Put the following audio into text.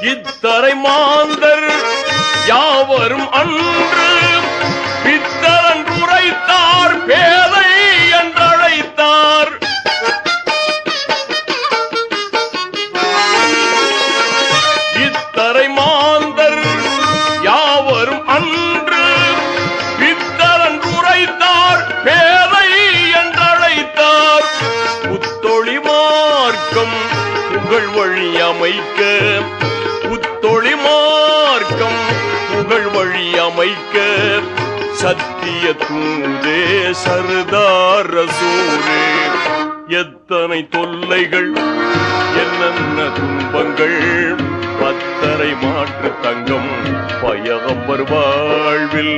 இத்தரை மாந்தர் யாவரும் அன்று பித்தரன் உரைத்தார் பேதை என்றழைத்தார். இத்தரை மாந்தர் யாவரும் அன்று பித்தரன் உரைத்தார் பேதை என்றழைத்தார். புத்தொழி மார்க்கம் புகழ் வழி அமைக்க புத்தொளி மார்க்கம் புகழ் வழி அமைக்க சத்திய தூதே சர்தார் ரசூரே எத்தனை தொல்லைகள் என்னென்ன துன்பங்கள் பத்தரை மாற்று தங்கம் பயகம்பர் வாழ்வில்